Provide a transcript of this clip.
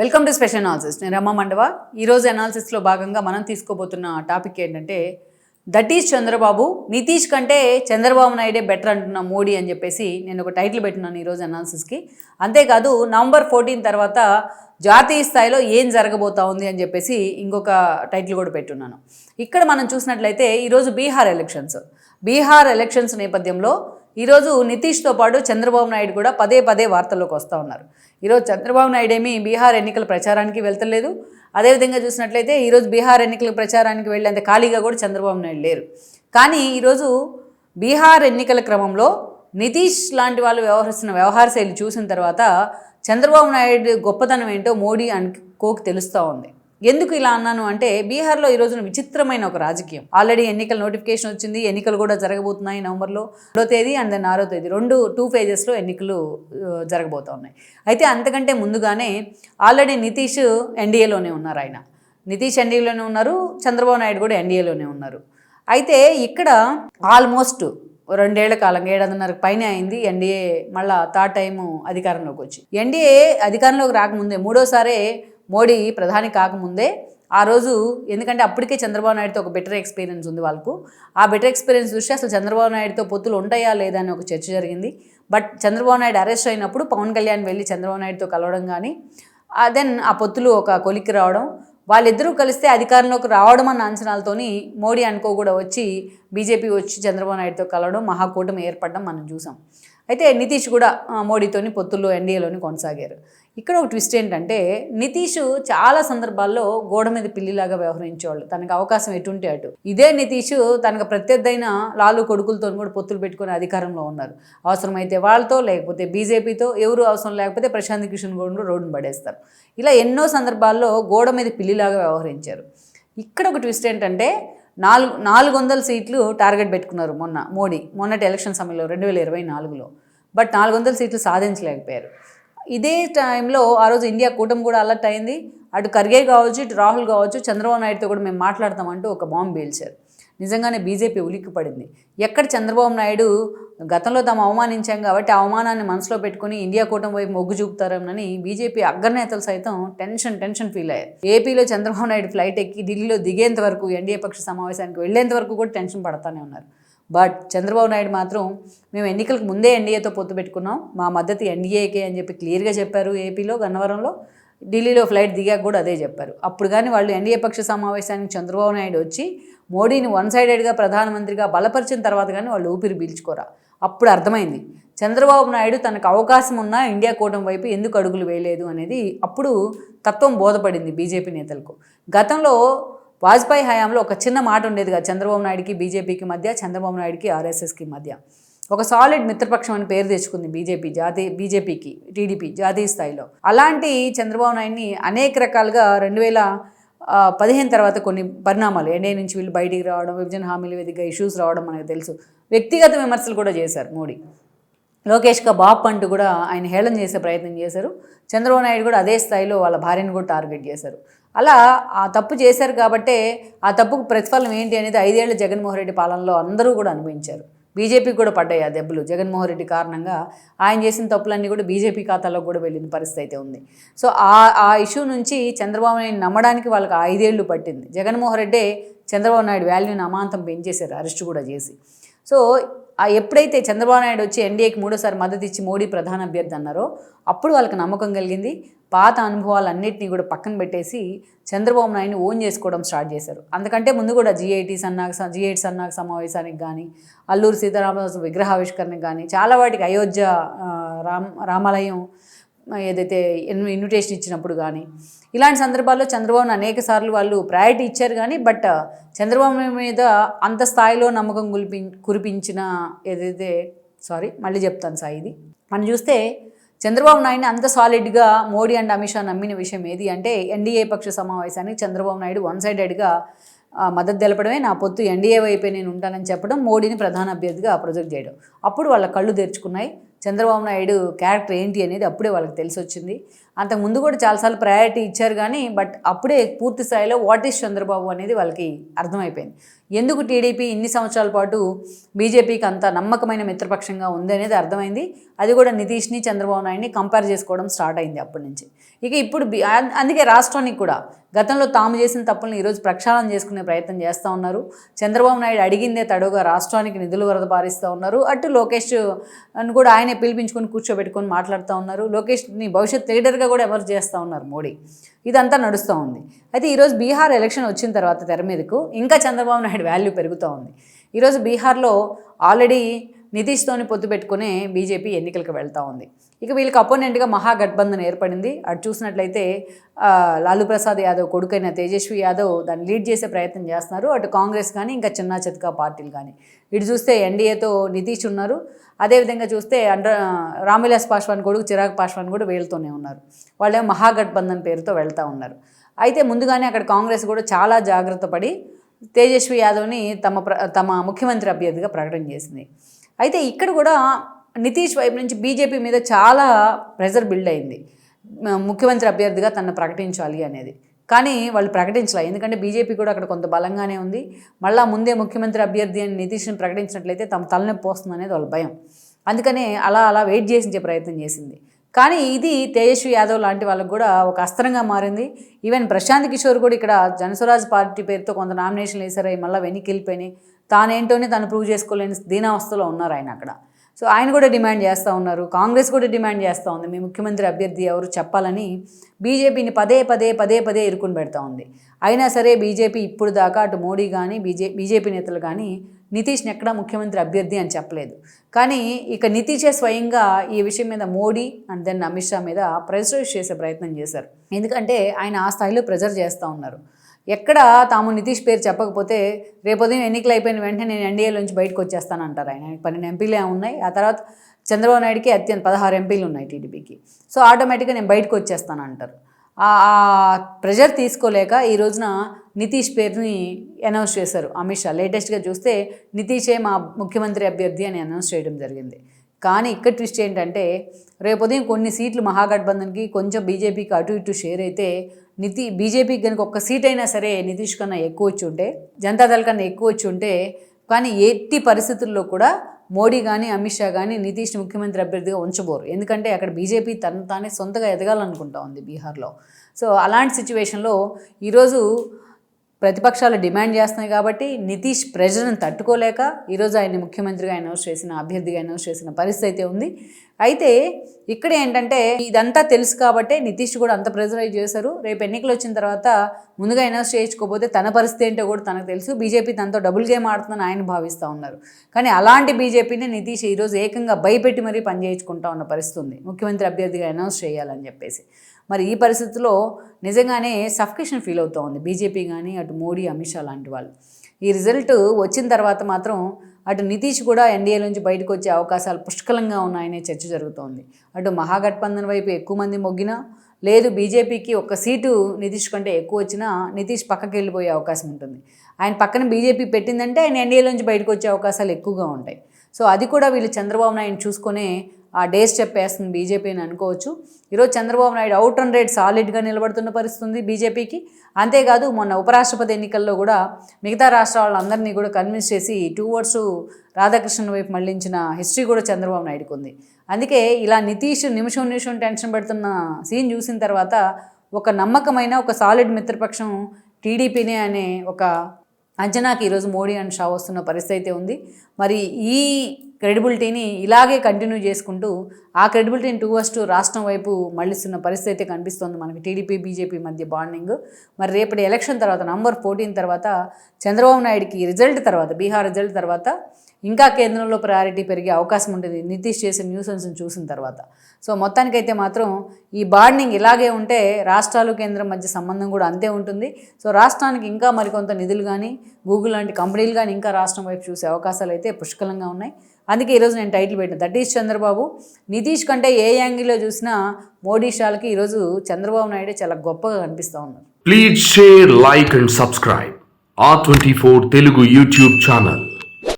Welcome to special analysis నేను రమ్మ మండవ. ఈరోజు అనాలిసిస్లో భాగంగా మనం తీసుకోబోతున్న టాపిక్ ఏంటంటే దట్ ఈజ్ చంద్రబాబు నితీష్ కంటే చంద్రబాబు నాయుడే బెటర్ అంటున్న మోడీ అని చెప్పేసి నేను ఒక టైటిల్ పెట్టినాను ఈరోజు అనాలిసిస్కి అంతేకాదు నవంబర్ ఫోర్టీన్ తర్వాత జాతీయ స్థాయిలో ఏం జరగబోతా ఉంది అని చెప్పేసి ఇంకొక టైటిల్ కూడా పెట్టున్నాను. ఇక్కడ మనం చూసినట్లయితే ఈరోజు బీహార్ ఎలక్షన్స్ బీహార్ ఎలక్షన్స్ నేపథ్యంలో ఈరోజు నితీష్తో పాటు చంద్రబాబు నాయుడు కూడా పదే పదే వార్తల్లోకి వస్తూ ఉన్నారు. ఈరోజు చంద్రబాబు నాయుడు ఏమీ బీహార్ ఎన్నికల ప్రచారానికి వెళ్తలేదు. అదేవిధంగా చూసినట్లయితే ఈరోజు బీహార్ ఎన్నికల ప్రచారానికి వెళ్ళేంత ఖాళీగా కూడా చంద్రబాబు నాయుడు లేరు. కానీ ఈరోజు బీహార్ ఎన్నికల క్రమంలో నితీష్ లాంటి వాళ్ళు వ్యవహరిస్తున్న వ్యవహార శైలి చూసిన తర్వాత చంద్రబాబు నాయుడు గొప్పతనం ఏంటో మోడీ అనుకోకు తెలుస్తూ ఉంది. ఎందుకు ఇలా అన్నాను అంటే బీహార్లో ఈ రోజున విచిత్రమైన ఒక రాజకీయం. ఆల్రెడీ ఎన్నికల నోటిఫికేషన్ వచ్చింది ఎన్నికలు కూడా జరగబోతున్నాయి నవంబర్లో రెండో తేదీ అండ్ దెన్ ఆరో తేదీ. రెండు టూ ఫేజెస్లో ఎన్నికలు జరగబోతూ ఉన్నాయి. అయితే అంతకంటే ముందుగానే ఆల్రెడీ నితీష్ ఎన్డీఏలోనే ఉన్నారు ఆయన. నితీష్ ఎన్డీఏలోనే ఉన్నారు చంద్రబాబు నాయుడు కూడా ఎన్డీఏలోనే ఉన్నారు. అయితే ఇక్కడ ఆల్మోస్ట్ రెండేళ్ళ కాలం ఏడాదిన్నర పైన అయింది ఎన్డీఏ మళ్ళా థర్డ్ టైం అధికారంలోకి వచ్చి. ఎన్డీఏ అధికారంలోకి రాకముందే మూడోసారే మోడీ ప్రధాని కాకముందే ఆ రోజు ఎందుకంటే అప్పటికే చంద్రబాబు నాయుడుతో ఒక బెటర్ ఎక్స్పీరియన్స్ ఉంది వాళ్ళకు. ఆ బెటర్ ఎక్స్పీరియన్స్ చూసి అసలు చంద్రబాబు నాయుడుతో పొత్తులు ఉంటాయా లేదా అని ఒక చర్చ జరిగింది. బట్ చంద్రబాబు నాయుడు అరెస్ట్ అయినప్పుడు పవన్ కళ్యాణ్ వెళ్ళి చంద్రబాబు నాయుడుతో కలవడం కానీ దెన్ ఆ పొత్తులు ఒక కొలిక్కి రావడం వాళ్ళిద్దరూ కలిస్తే అధికారంలోకి రావడం అన్న అంచనాలతోని మోడీ అనుకో కూడా వచ్చి బీజేపీ వచ్చి చంద్రబాబు నాయుడుతో కలవడం మహాకూటమి ఏర్పడడం మనం చూసాం. అయితే నితీష్ కూడా మోడీతోని పొత్తుల్లో ఎన్డీఏలోని కొనసాగారు. ఇక్కడ ఒక ట్విస్ట్ ఏంటంటే నితీష్ చాలా సందర్భాల్లో గోడ మీద పిల్లిలాగా వ్యవహరించేవాళ్ళు. తనకు అవకాశం ఎటుంటే అటు. ఇదే నితీష్ తనకు ప్రత్యర్థైన లాలు కొడుకులతో కూడా పొత్తులు పెట్టుకుని అధికారంలో ఉన్నారు. అవసరమైతే వాళ్ళతో లేకపోతే బీజేపీతో ఎవరు అవసరం లేకపోతే ప్రశాంత్ కిషన్ గౌడ్ను రోడ్డును పడేస్తారు. ఇలా ఎన్నో సందర్భాల్లో గోడ మీద పిల్లిలాగా వ్యవహరించారు. ఇక్కడ ఒక ట్విస్ట్ ఏంటంటే నాలుగు నాలుగు వందల సీట్లు టార్గెట్ పెట్టుకున్నారు మొన్న మోడీ. మొన్నటి ఎలక్షన్ సమయంలో రెండు వేల ఇరవై నాలుగులో. బట్ నాలుగు వందల సీట్లు సాధించలేకపోయారు. ఇదే టైంలో ఆ రోజు ఇండియా కూటమి కూడా అలర్ట్ అయింది. అటు ఖర్గే కావచ్చు ఇటు రాహుల్ కావచ్చు చంద్రబాబు నాయుడుతో కూడా మేము మాట్లాడతామంటూ ఒక బాంబు పేల్చారు. నిజంగానే బీజేపీ ఉలిక్కి పడింది ఎక్కడ చంద్రబాబు నాయుడు గతంలో తాము అవమానించాం కాబట్టి అవమానాన్ని మనసులో పెట్టుకుని ఇండియా కూటమి వైపు మొగ్గు చూపుతారేమని బీజేపీ అగ్రనేతలు సైతం టెన్షన్ టెన్షన్ ఫీల్ అయ్యారు. ఏపీలో చంద్రబాబు నాయుడు ఫ్లైట్ ఎక్కి ఢిల్లీలో దిగేంత వరకు ఎన్డీఏ పక్ష సమావేశానికి వెళ్ళేంత వరకు కూడా టెన్షన్ పడతానే ఉన్నారు. బట్ చంద్రబాబు నాయుడు మాత్రం మేము ఎన్నికలకు ముందే ఎన్డీఏతో పొత్తు పెట్టుకున్నాం. మా మద్దతు ఎన్డీఏకే అని చెప్పి క్లియర్గా చెప్పారు ఏపీలో గన్నవరంలో. ఢిల్లీలో ఫ్లైట్ దిగాక కూడా అదే చెప్పారు. అప్పుడు కానీ వాళ్ళు ఎన్డీఏ పక్ష సమావేశానికి చంద్రబాబు నాయుడు వచ్చి మోడీని వన్ సైడెడ్గా ప్రధానమంత్రిగా బలపరిచిన తర్వాత కానీ వాళ్ళు ఊపిరి పీల్చుకోరా? అప్పుడు అర్థమైంది. చంద్రబాబు నాయుడు తనకు అవకాశం ఉన్నా ఇండియా కూటమి వైపు ఎందుకు అడుగులు వేయలేదు అనేది అప్పుడు తత్వం బోధపడింది బీజేపీ నేతలకు. గతంలో వాజ్పేయి హయాంలో ఒక చిన్న మాట ఉండేది కదా చంద్రబాబు నాయుడుకి బీజేపీకి మధ్య చంద్రబాబు నాయుడుకి ఆర్ఎస్ఎస్కి మధ్య. ఒక సాలిడ్ మిత్రపక్షం అని పేరు తెచ్చుకుంది బీజేపీ జాతీయ బీజేపీకి టీడీపీ జాతీయ స్థాయిలో. అలాంటి చంద్రబాబు నాయుడిని అనేక రకాలుగా రెండు వేల పదిహేను తర్వాత కొన్ని పరిణామాలు ఎన్ఏ నుంచి వీళ్ళు బయటికి రావడం విభజన హామీల వేదికగా ఇష్యూస్ రావడం మనకు తెలుసు. వ్యక్తిగత విమర్శలు కూడా చేశారు మోడీ. లోకేష్గా బాప్ అంటూ కూడా ఆయన హేళన చేసే ప్రయత్నం చేశారు. చంద్రబాబు నాయుడు కూడా అదే స్థాయిలో వాళ్ళ భార్యను కూడా టార్గెట్ చేశారు. అలా ఆ తప్పు చేశారు కాబట్టే ఆ తప్పుకు ప్రతిఫలం ఏంటి అనేది ఐదేళ్ళ జగన్మోహన్ రెడ్డి పాలనలో అందరూ కూడా అనుభవించారు. బీజేపీకి కూడా పడ్డాయి ఆ దెబ్బలు. జగన్మోహన్ రెడ్డి కారణంగా ఆయన చేసిన తప్పులన్నీ కూడా బీజేపీ ఖాతాలో కూడా వెళ్ళిన పరిస్థితి అయితే ఉంది. సో ఆ ఆ ఇష్యూ నుంచి చంద్రబాబు నాయుడు నమ్మడానికి వాళ్ళకి ఐదేళ్ళు పట్టింది. జగన్మోహన్ రెడ్డే చంద్రబాబు నాయుడు వాల్యూని అమాంతం పెంచేశారు అరెస్ట్ కూడా చేసి. సో ఎప్పుడైతే చంద్రబాబు నాయుడు వచ్చి ఎన్డీఏకి మూడోసారి మద్దతు ఇచ్చి మోడీ ప్రధాన అభ్యర్థి అన్నారో అప్పుడు వాళ్ళకి నమ్మకం కలిగింది. పాత అనుభవాలన్నింటినీ కూడా పక్కన పెట్టేసి చంద్రబాబు నాయుడిని ఓన్ చేసుకోవడం స్టార్ట్ చేశారు. అందుకంటే ముందు కూడా జీఐటీ సన్నాహ జీ ఎయిట్ సన్నాహ సమావేశానికి కానీ అల్లూరు సీతారామరాజు విగ్రహావిష్కరణకి కానీ చాలా వాటికి అయోధ్య రామ్ రామాలయం ఏదైతే ఇన్విటేషన్ ఇచ్చినప్పుడు కానీ ఇలాంటి సందర్భాల్లో చంద్రబాబును అనేక సార్లు వాళ్ళు ప్రయారిటీ ఇచ్చారు కానీ బట్ చంద్రబాబు మీద అంత స్థాయిలో నమ్మకం కురిపి కురిపించిన ఏదైతే సారీ మళ్ళీ చెప్తాను సాయి ఇది. మనం చూస్తే చంద్రబాబు నాయుడు అంత సాలిడ్గా మోడీ అండ్ అమిత్ షా నమ్మిన విషయం ఏది అంటే ఎన్డీఏ పక్ష సమావేశానికి చంద్రబాబు నాయుడు వన్ సైడెడ్గా మద్దతు తెలపడమే నా పొత్తు. ఎన్డీఏ వైపే నేను ఉంటానని చెప్పడం మోడీని ప్రధాన అభ్యర్థిగా ప్రొజెక్ట్ చేయడం. అప్పుడు వాళ్ళ కళ్ళు తెరుచుకున్నాయి. చంద్రబాబు నాయుడు క్యారెక్టర్ ఏంటి అనేది అప్పుడే వాళ్ళకి తెలిసి వచ్చింది అంతకు ముందు కూడా చాలాసార్లు ప్రయారిటీ ఇచ్చారు కానీ బట్ అప్పుడే పూర్తి స్థాయిలో వాట్ ఈస్ చంద్రబాబు అనేది వాళ్ళకి అర్థమైపోయింది. ఎందుకు టీడీపీ ఇన్ని సంవత్సరాల పాటు బీజేపీకి అంత నమ్మకమైన మిత్రపక్షంగా ఉంది అనేది అర్థమైంది. అది కూడా నితీష్ని చంద్రబాబు నాయుడిని కంపేర్ చేసుకోవడం స్టార్ట్ అయింది అప్పటి నుంచి. ఇక ఇప్పుడు అందుకే రాష్ట్రానికి కూడా గతంలో తాము చేసిన తప్పులను ఈరోజు ప్రక్షాళన చేసుకునే ప్రయత్నం చేస్తూ ఉన్నారు. చంద్రబాబు నాయుడు అడిగిందే తడుగా రాష్ట్రానికి నిధులు వరద పారిస్తూ ఉన్నారు. అటు లోకేష్ అని కూడా ఆయన పిలిపించుకొని కూర్చోబెట్టుకొని మాట్లాడుతూ ఉన్నారు. లోకేష్ని భవిష్యత్ లీడర్గా కూడా ఎవరు చేస్తూ ఉన్నారు మోడీ. ఇదంతా నడుస్తూ ఉంది. అయితే ఈరోజు బీహార్ ఎలక్షన్ వచ్చిన తర్వాత తెర మీదకు ఇంకా చంద్రబాబు నాయుడు వాల్యూ పెరుగుతూ ఉంది. ఈరోజు బీహార్లో ఆల్రెడీ నితీష్తోని పొత్తు పెట్టుకునే బీజేపీ ఎన్నికలకు వెళ్తూ ఉంది. ఇక వీళ్ళకి అపోనెంట్గా మహాగఠబంధన్ ఏర్పడింది. అటు చూసినట్లయితే లాలూ ప్రసాద్ యాదవ్ కొడుకైన తేజస్వి యాదవ్ దాన్ని లీడ్ చేసే ప్రయత్నం చేస్తున్నారు. అటు కాంగ్రెస్ కానీ ఇంకా చిన్న చితకా పార్టీలు కానీ ఇటు చూస్తే ఎన్డీఏతో నితీష్ ఉన్నారు. అదేవిధంగా చూస్తే అండర్ రామ్విలాస్ పాస్వాన్ కొడుకు చిరాగ్ పాస్వాన్ కూడా వీళ్ళతోనే ఉన్నారు. వాళ్ళేమో మహాగఠబంధన్ పేరుతో వెళ్తూ ఉన్నారు. అయితే ముందుగానే అక్కడ కాంగ్రెస్ కూడా చాలా జాగ్రత్త పడి తేజస్వి యాదవ్ని తమ ప్ర తమ ముఖ్యమంత్రి అభ్యర్థిగా ప్రకటన చేసింది. అయితే ఇక్కడ కూడా నితీష్ వైపు నుంచి బీజేపీ మీద చాలా ప్రెజర్ బిల్డ్ అయింది. ముఖ్యమంత్రి అభ్యర్థిగా తనను ప్రకటించాలి అనేది. కానీ వాళ్ళు ప్రకటించలే. ఎందుకంటే బీజేపీ కూడా అక్కడ కొంత బలంగానే ఉంది. మళ్ళా ముందే ముఖ్యమంత్రి అభ్యర్థి అని నితీష్ని ప్రకటించినట్లయితే తమ తలనొప్పి వస్తుంది అనేది వాళ్ళ భయం. అందుకనే అలా అలా వెయిట్ చేసించే ప్రయత్నం చేసింది. కానీ ఇది తేజస్వి యాదవ్ లాంటి వాళ్ళకు కూడా ఒక అస్త్రంగా మారింది. ఈవెన్ ప్రశాంత్ కిషోర్ కూడా ఇక్కడ జనస్వరాజ్ పార్టీ పేరుతో కొంత నామినేషన్లు వేశారు. మళ్ళీ వెనక్కి వెళ్ళిపోయినాయి. తానేంటోనే తను ప్రూవ్ చేసుకోలేని దీనావస్థలో ఉన్నారు ఆయన అక్కడ. సో ఆయన కూడా డిమాండ్ చేస్తూ ఉన్నారు. కాంగ్రెస్ కూడా డిమాండ్ చేస్తూ ఉంది. మీ ముఖ్యమంత్రి అభ్యర్థి ఎవరు చెప్పాలని బీజేపీని పదే పదే పదే పదే ఇరుకుని పెడతా ఉంది. అయినా సరే బీజేపీ ఇప్పుడు దాకా అటు మోడీ కానీ బీజే బీజేపీ నేతలు కానీ నితీష్ని ఎక్కడా ముఖ్యమంత్రి అభ్యర్థి అని చెప్పలేదు. కానీ ఇక నితీషే స్వయంగా ఈ విషయం మీద మోడీ అండ్ దెన్ అమిత్ షా మీద ప్రెజరైజ్ చేసే ప్రయత్నం చేశారు. ఎందుకంటే ఆయన ఆ స్థాయిలో ప్రెజర్ చేస్తూ ఉన్నారు. ఎక్కడ తాము నితీష్ పేరు చెప్పకపోతే రేపొదయం ఎన్నికలు అయిపోయిన వెంటనే నేను ఎన్డీఏలోంచి బయటకు వచ్చేస్తానంటారు ఆయన. పన్నెండు ఎంపీలే ఉన్నాయి. ఆ తర్వాత చంద్రబాబు నాయుడుకి అత్యంత పదహారు ఎంపీలు ఉన్నాయి టీడీపీకి. సో ఆటోమేటిక్గా నేను బయటకు వచ్చేస్తాను అంటారు ఆ ప్రెజర్ తీసుకోలేక ఈ రోజున నితీష్ పేరుని అనౌన్స్ చేశారు అమిత్ షా. లేటెస్ట్గా చూస్తే నితీషే మా ముఖ్యమంత్రి అభ్యర్థి అని అనౌన్స్ చేయడం జరిగింది. కానీ ఇక్కడ ట్విస్ట్ ఏంటంటే రేపు ఉదయం కొన్ని సీట్లు మహాగఠబంధన్కి కొంచెం బీజేపీకి అటు ఇటు షేర్ అయితే నితి బీజేపీకి కనుక ఒక్క సీట్ అయినా సరే నితీష్ కన్నా ఎక్కువ వచ్చి ఉంటే జనతాదళ కన్నా ఎక్కువ వచ్చి ఉంటే కానీ ఎట్టి పరిస్థితుల్లో కూడా మోడీ కానీ అమిత్ షా కానీ నితీష్ని ముఖ్యమంత్రి అభ్యర్థిగా ఉంచబోరు. ఎందుకంటే అక్కడ బీజేపీ తను తానే సొంతగా ఎదగాలనుకుంటా ఉంది బీహార్లో. సో అలాంటి సిచ్యువేషన్లో ఈరోజు ప్రతిపక్షాలు డిమాండ్ చేస్తున్నాయి కాబట్టి నితీష్ ప్రెజర్ని తట్టుకోలేక ఈరోజు ఆయన ముఖ్యమంత్రిగా అనౌన్స్ చేసిన అభ్యర్థిగా అనౌన్స్ చేసిన పరిస్థితి అయితే ఉంది. అయితే ఇక్కడ ఏంటంటే ఇదంతా తెలుసు కాబట్టే నితీష్ కూడా అంత ప్రెజరైజ్ చేశారు. రేపు ఎన్నికలు వచ్చిన తర్వాత ముందుగా అనౌన్స్ చేయించుకోకపోతే తన పరిస్థితి ఏంటో కూడా తనకు తెలుసు. బీజేపీ తనతో డబుల్ గేమ్ ఆడుతుందని ఆయన భావిస్తూ ఉన్నారు. కానీ అలాంటి బీజేపీని నితీష్ ఈరోజు ఏకంగా భయపెట్టి మరీ పనిచేయించుకుంటా ఉన్న పరిస్థితి ఉంది. ముఖ్యమంత్రి అభ్యర్థిగా అనౌన్స్ చేయాలని చెప్పేసి. మరి ఈ పరిస్థితిలో నిజంగానే సఫికేషన్ ఫీల్ అవుతూ ఉంది బీజేపీ కానీ అటు మోడీ అమిత్ షా లాంటి వాళ్ళు. ఈ రిజల్ట్ వచ్చిన తర్వాత మాత్రం అటు నితీష్ కూడా ఎన్డీఏ నుంచి బయటకు వచ్చే అవకాశాలు పుష్కలంగా ఉన్నాయనే చర్చ జరుగుతోంది. అటు మహాగఠబంధన్ వైపు ఎక్కువ మంది మొగ్గినా లేదు బీజేపీకి ఒక్క సీటు నితీష్ కంటే ఎక్కువ వచ్చినా నితీష్ పక్కకి వెళ్ళిపోయే అవకాశం ఉంటుంది. ఆయన పక్కన బీజేపీ పెట్టిందంటే ఆయన ఎన్డీఏ నుంచి బయటకు వచ్చే అవకాశాలు ఎక్కువగా ఉంటాయి. సో అది కూడా వీళ్ళు చంద్రబాబు నాయుడు చూసుకునే ఆ డేస్ చెప్పేస్తుంది బీజేపీ అని అనుకోవచ్చు. ఈరోజు Chandrababu Naidu out and rate సాలిడ్గా నిలబడుతున్న పరిస్థితి ఉంది బీజేపీకి. అంతేకాదు మొన్న ఉపరాష్ట్రపతి ఎన్నికల్లో కూడా మిగతా రాష్ట్రాలందరినీ కూడా కన్విన్స్ చేసి టూ వర్డ్స్ రాధాకృష్ణన్ వైపు మళ్ళించిన హిస్టరీ కూడా చంద్రబాబు నాయుడుకు ఉంది. అందుకే ఇలా నితీష్ నిమిషం నిమిషం టెన్షన్ పెడుతున్న సీన్ చూసిన తర్వాత ఒక నమ్మకమైన ఒక సాలిడ్ మిత్రపక్షం టీడీపీనే అనే ఒక అంచనాకి ఈరోజు మోడీ అండ్ షా వస్తున్న పరిస్థితి అయితే ఉంది. మరి ఈ క్రెడిబిలిటీని ఇలాగే కంటిన్యూ చేసుకుంటూ ఆ క్రెడిబిలిటీని టూ వర్స్ టూ రాష్ట్రం వైపు మళ్ళిస్తున్న పరిస్థితి అయితే కనిపిస్తోంది మనకి. టీడీపీ బీజేపీ మధ్య బాండింగ్ మరి రేపటి ఎలక్షన్ తర్వాత నంబర్ ఫోర్టీన్ తర్వాత చంద్రబాబు నాయుడుకి రిజల్ట్ తర్వాత బీహార్ రిజల్ట్ తర్వాత ఇంకా కేంద్రంలో ప్రయారిటీ పెరిగే అవకాశం ఉంటుంది. నితీష్ చేసిన న్యూసెన్స్ని చూసిన తర్వాత. సో మొత్తానికైతే మాత్రం ఈ బాండింగ్ ఇలాగే ఉంటే రాష్ట్రాలు కేంద్రం మధ్య సంబంధం కూడా అంతే ఉంటుంది. సో రాష్ట్రానికి ఇంకా మరికొంత నిధులు కానీ గూగుల్ లాంటి కంపెనీలు కానీ ఇంకా రాష్ట్రం వైపు చూసే అవకాశాలు అయితే పుష్కలంగా ఉన్నాయి. అందుకే ఈరోజు నేను టైటిల్ పెట్టిన దట్ ఈస్ చంద్రబాబు నితీష్ కంటే ఏ యాంగిల్లో చూసినా మోడీ షాలకి ఈరోజు చంద్రబాబు నాయుడే చాలా గొప్పగా కనిపిస్తూ ఉన్నారు Please share, like and subscribe. R24 Telugu YouTube channel.